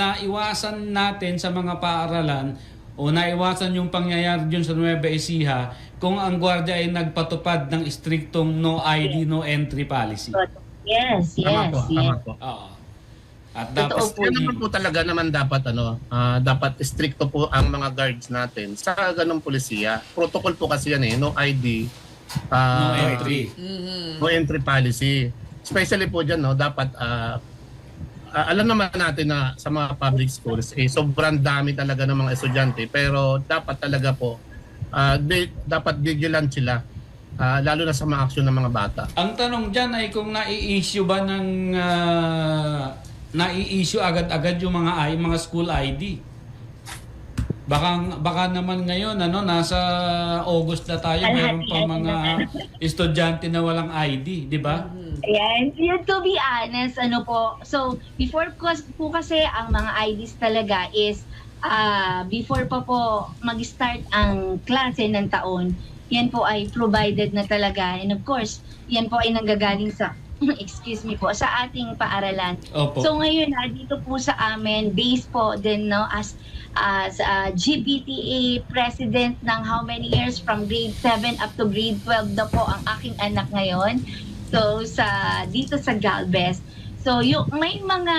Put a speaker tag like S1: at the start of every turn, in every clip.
S1: naiwasan natin sa mga paaralan o naiwasan yung pangyayari dyan sa Nueva Ecija kung ang gwardiya ay nagpatupad ng striktong no ID, no entry policy.
S2: Yes,
S3: Tama
S2: yes,
S3: po, tama
S2: yes.
S3: po.
S1: Oo. At
S2: Totoo
S1: dapat
S2: po
S3: Yan naman po talaga naman dapat ano, ah, dapat stricto po ang mga guards natin sa ganung polisiya. Protocol po kasi yan eh, no ID,
S1: no
S3: ah,
S1: entry.
S3: no entry policy. Especially po dyan, no, dapat ah, ah, alam naman natin na sa mga public schools, eh, sobrang dami talaga ng mga estudyante. Pero dapat talaga po, ah, di- dapat vigilant sila. ah, lalo na sa mga aksyon ng mga bata.
S1: Ang tanong dyan ay kung nai-issue ba ng ah, nai-issue agad-agad yung mga I, mga school ID. Baka baka naman ngayon ano nasa August na tayo meron pa mga estudyante na walang ID, di ba?
S2: Ayan, yun to be honest, ano po, so before po kasi ang mga IDs talaga is ah before pa po mag-start ang klase ng taon, yan po ay provided na talaga and of course, yan po ay nanggagaling sa excuse me po sa ating paaralan.
S1: Opo.
S2: So ngayon na dito po sa amin based po din no as as uh, GPTA president ng how many years from grade 7 up to grade 12 na po ang aking anak ngayon. So sa dito sa Galvez. So yung may mga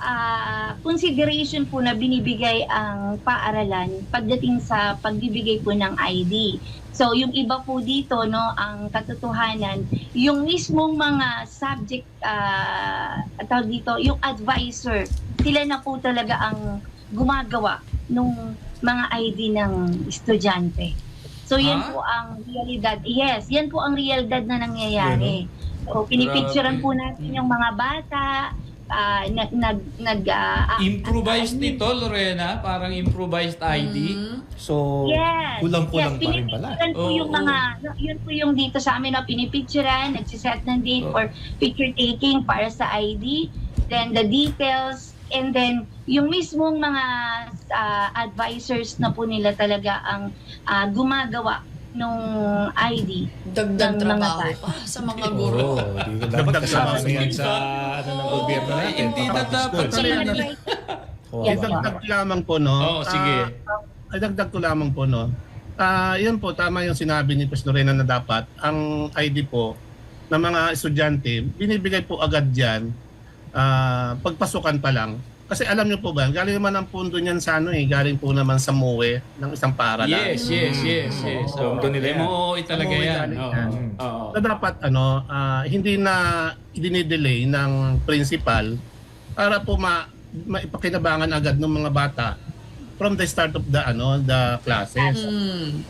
S2: ah, consideration po na binibigay ang paaralan pagdating sa pagbibigay po ng ID. So yung iba po dito no ang katotohanan yung mismong mga subject uh, tawag dito yung advisor sila na po talaga ang gumagawa nung mga ID ng estudyante. So yan
S1: Ah?
S2: po ang realidad. Yes, yan po ang realidad na nangyayari. So pinipicturean po natin yung mga bata ah, nag nag nag ah,
S1: Improvised
S2: ah,
S1: nito, Lorena, parang improvised ID.
S4: So,
S2: Yes.
S4: kulang-kulang
S2: yes,
S4: pa rin pala.
S2: pinipicturean po
S1: Oo,
S2: yung mga, yun po yung dito sa amin na pinipicturean, nagsiset ng date
S1: Oo.
S2: for picture taking para sa ID, then the details, and then yung mismong mga ah, advisors na po nila talaga ang ah, gumagawa nung ID.
S5: Dagdag
S2: ng mga
S5: trabaho
S2: bata.
S5: pa sa mga guro.
S4: Oo, di ko dapat
S3: Dagdag
S4: kasama yan sa ano ng gobyerno natin.
S1: hindi na dapat
S4: Oo,
S2: Yes,
S3: ko lamang po, no?
S1: Oo, sige.
S3: Ah, idagdag ko lamang po, no? Ah, yun po, tama yung sinabi ni Pres Lorena na dapat ang ID po ng mga estudyante, binibigay po agad dyan ah, pagpasukan pa lang. Kasi alam niyo po ba, galing naman ang pundo niyan sa ano eh, galing po naman sa MOE ng isang paaralan.
S1: Yes, yes, yes, yes.
S4: Oo,
S1: So,
S4: doon nila yan.
S1: MOE talaga
S3: MOE
S1: yan. Oo.
S3: yan.
S1: Oo.
S3: na dapat ano ah, hindi na idinidelay ng principal para po ma maipakinabangan agad ng mga bata from the start of the ano the classes.
S5: Mm.